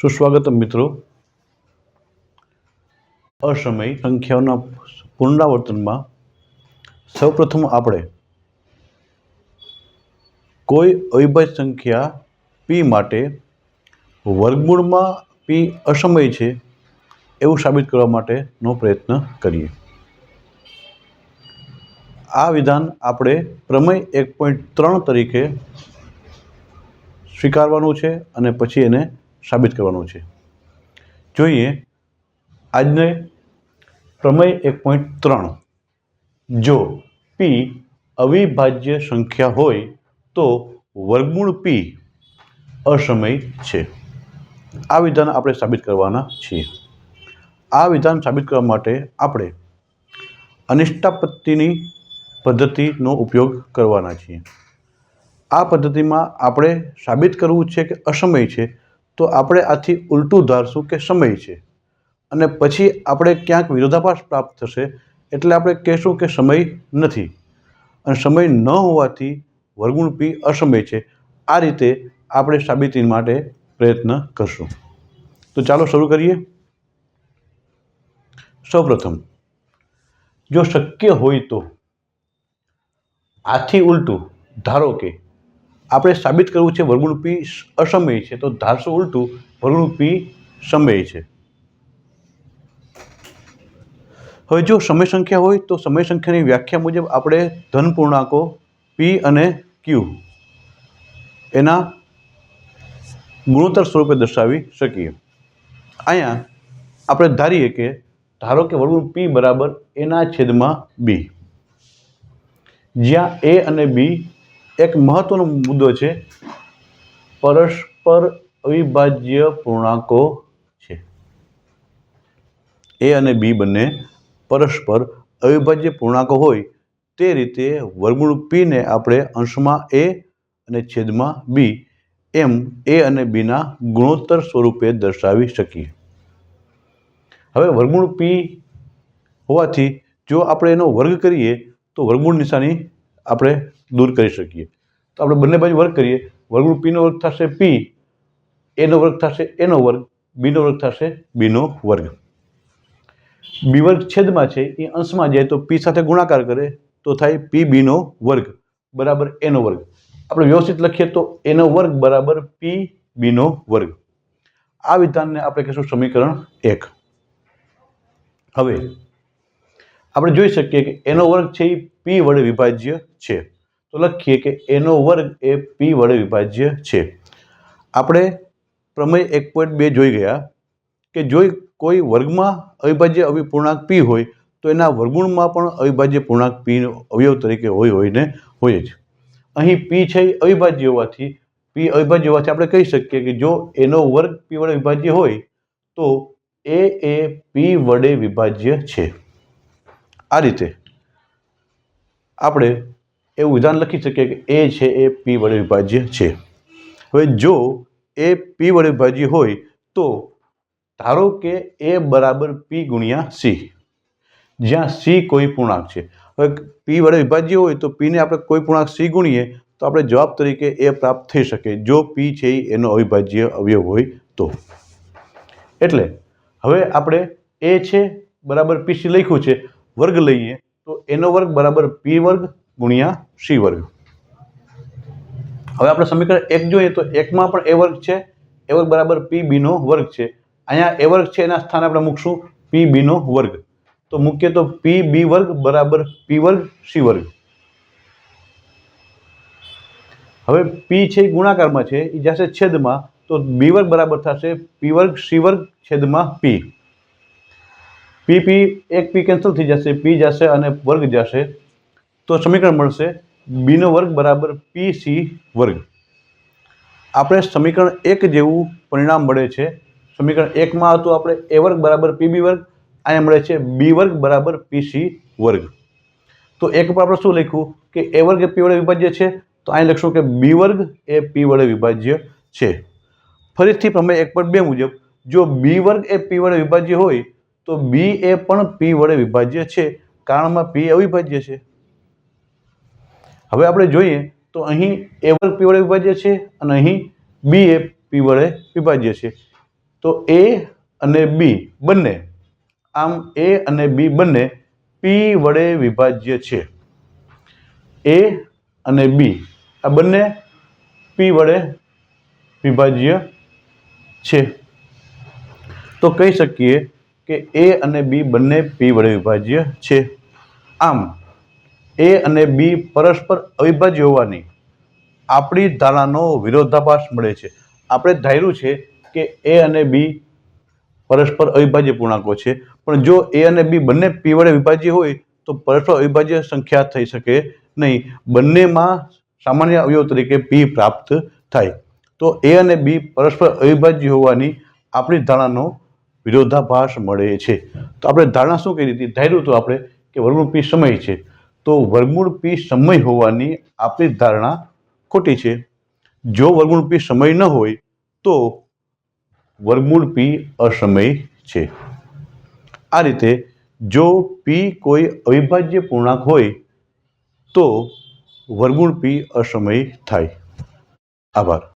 સુસ્વાગત મિત્રો. અસમય સંખ્યાઓના પુનરાવર્તનમાં સૌપ્રથમ આપણે કોઈ અવિભાજ્ય સંખ્યા પી માટે વર્ગમૂળમાં પી અસમય છે એવું સાબિત કરવા માટેનો પ્રયત્ન કરીએ. આ વિધાન આપણે પ્રમેય એક પોઈન્ટ ત્રણ તરીકે સ્વીકારવાનું છે અને પછી એને સાબિત કરવાનું છે. જોઈએ આજને પ્રમેય એક પોઈન્ટ ત્રણ. જો પી અવિભાજ્ય સંખ્યા હોય તો વર્ગમૂળ પી અસમય છે. આ વિધાન આપણે સાબિત કરવાના છીએ. આ વિધાન સાબિત કરવા માટે આપણે અનિષ્ટાપત્તિની પદ્ધતિનો ઉપયોગ કરવાના છીએ. આ પદ્ધતિમાં આપણે સાબિત કરવું છે કે અસમય છે તો આપણે આથી ઉલટું ધારશું કે સમય છે. અને પછી આપણે ક્યાંક વિરોધાભાસ પ્રાપ્ત થશે એટલે આપણે કહેશું કે સમય નથી. અને સમય ન હોવાથી વર્ગુણ પી અસમય છે. આ રીતે આપણે સાબિતી માટે પ્રયત્ન કરશું. તો ચાલો શરૂ કરીએ. સૌપ્રથમ, જો શક્ય હોય તો આથી ઉલટું, ધારો કે આપણે સાબિત કરવું છે વર્ગુણ પી અસમય છે. તો ધારસો ઉલટું વર્ગુણ પી સમય છે. હવે જો સમય સંખ્યા હોય તો સમય સંખ્યાની વ્યાખ્યા મુજબ આપણે ધન પૂર્ણાંકો પી અને ક્યુ એના ગુણોત્તર સ્વરૂપે દર્શાવી શકીએ. અહીંયા આપણે ધારીએ કે ધારો કે વર્ગમૂળ પી બરાબર એના છેદમાં બી જ્યાં એ અને બી એક મહત્વનો મુદ્દો છે, પરસ્પર અવિભાજ્ય પૂર્ણાંકો છે. એ અને બી બંને પરસ્પર અવિભાજ્ય પૂર્ણાંકો હોય તે રીતે વર્ગમૂળ પીને આપણે અંશમાં એ અને છેદમાં બી એમ એ અને બીના ગુણોત્તર સ્વરૂપે દર્શાવી શકીએ. હવે વર્ગમૂળ પી હોવાથી જો આપણે એનો વર્ગ કરીએ તો વર્ગમૂળ નિશાની આપણે દૂર કરી શકીએ. તો આપણે બંને બાજુ વર્ગ કરીએ. વર્ગનું પીનો વર્ગ થશે પી એનો વર્ગ થશે એનો વર્ગ, બીનો વર્ગ થશે બીનો વર્ગ. બી વર્ગ છેદમાં છે, એ અંશમાં જાય તો પી સાથે ગુણાકાર કરે તો થાય પી બીનો વર્ગ, બરાબર એનો વર્ગ. આપણે વ્યવસ્થિત લખીએ તો એનો વર્ગ બરાબર પી બીનો વર્ગ. આ વિધાનને આપણે કહીશું સમીકરણ એક. હવે, આપણે જોઈ શકીએ કે એનો વર્ગ છે એ પી વડે વિભાજ્ય છે. તો લખીએ કે એનો વર્ગ એ પી વડે વિભાજ્ય છે. આપણે પ્રમેય એક પોઈન્ટ બે જોઈ ગયા કે જો કોઈ વર્ગમાં અવિભાજ્ય અવિપૂર્ણાંક પી હોય, તો એના વર્ગુણમાં પણ અવિભાજ્ય પૂર્ણાંક પી અવયવ તરીકે હોય હોઈને હોય જ. અહીં પી છે એ અવિભાજ્ય હોવાથી, પી અવિભાજ્ય હોવાથી આપણે કહી શકીએ કે જો એનો વર્ગ પી વડે વિભાજ્ય હોય, તો એ એ પી વડે વિભાજ્ય છે. આ રીતે આપણે એવું વિધાન લખી શકીએ કે એ છે એ પી વડે વિભાજ્ય છે. હવે જો એ પી વડે વિભાજ્ય હોય તો ધારો કે એ બરાબર પી ગુણ્યા સી. જ્યાં સી કોઈ પૂર્ણાંક છે. હવે પી વડે વિભાજ્ય હોય તો પીને આપણે કોઈ પૂર્ણાંક સી ગુણીએ તો આપણે જવાબ તરીકે એ પ્રાપ્ત થઈ શકે. જો પી છે એનો અવિભાજ્ય અવયવ હોય તો. એટલે હવે આપણે એ છે બરાબર પી સી લખ્યું છે. વર્ગ લઈએ તો એનો વર્ગ બરાબર પી વર્ગ ગુણ્યા સી વર્ગ. હવે આપણે સમીકરણ એક જોઈએ તો એકમાં પણ એ વર્ગ છે, એ વર્ગ બરાબર પી બીનો વર્ગ છે. અહીંયા એ વર્ગ છે, એના સ્થાને આપણે મૂકશું પી બીનો વર્ગ. તો મૂકીએ તો પી બી વર્ગ બરાબર પી વર્ગ સી વર્ગ. હવે પી છે એ ગુણાકારમાં છે એ જશે છેદમાં, તો બી વર્ગ બરાબર થશે પી વર્ગ સી વર્ગ છેદમાં પી. પી પી એક પી કેન્સલ થઈ જશે, પી જશે અને વર્ગ જશે તો સમીકરણ મળશે બીનો વર્ગ બરાબર પી સી વર્ગ. આપણે સમીકરણ એક જેવું પરિણામ મળે છે. સમીકરણ એકમાં હતું આપણે એ વર્ગ બરાબર પી બી વર્ગ. અહીંયા મળે છે બી વર્ગ બરાબર પી સી વર્ગ. તો એક પર આપણે શું લખ્યું? કે એ વર્ગ એ પી વડે વિભાજ્ય છે. તો અહીં લખશું કે બી વર્ગ એ પી વડે વિભાજ્ય છે. ફરીથી પ્રમેય એક પર બે મુજબ, જો બી વર્ગ એ પી વડે વિભાજ્ય હોય, તો બી એ પણ પી વડે વિભાજ્ય છે. કારણમાં પી અવિભાજ્ય છે. હવે આપણે જોઈએ તો અહીં એ વર્ગ પી વડે વિભાજ્ય છે અને અહીં બી એ પી વડે વિભાજ્ય છે. તો એ અને બી બંને, આમ એ અને બી બંને પી વડે વિભાજ્ય છે. એ અને બી, આ બંને પી વડે વિભાજ્ય છે. તો કહી શકીએ કે એ અને બી બંને પી વડે વિભાજ્ય છે. આમ એ અને બી પરસ્પર અવિભાજ્ય હોવાની આપણી ધારણાનો વિરોધાભાસ મળે છે. આપણે ધાર્યું છે કે એ અને બી પરસ્પર અવિભાજ્ય પૂર્ણાંકો છે. પણ જો એ અને બી બંને પી વડે વિભાજ્ય હોય, તો પરસ્પર અવિભાજ્ય સંખ્યા થઈ શકે નહીં. બંનેમાં સામાન્ય અવયવ તરીકે પી પ્રાપ્ત થાય. તો એ અને બી પરસ્પર અવિભાજ્ય હોવાની આપણી ધારણાનો વિરોધાભાસ મળે છે. તો આપણે ધારણા શું કરી હતી? ધાર્યું તો આપણે કે વર્ગનું પી સમય છે. તો વર્ગમૂળ પી સમય હોવાની આપણી ધારણા ખોટી છે. જો વર્ગમૂળ પી સમય ન હોય, તો વર્ગમૂળ પી અસમય છે. આ રીતે જો પી કોઈ અવિભાજ્ય પૂર્ણાંક હોય, તો વર્ગમૂળ પી અસમય થાય. આભાર.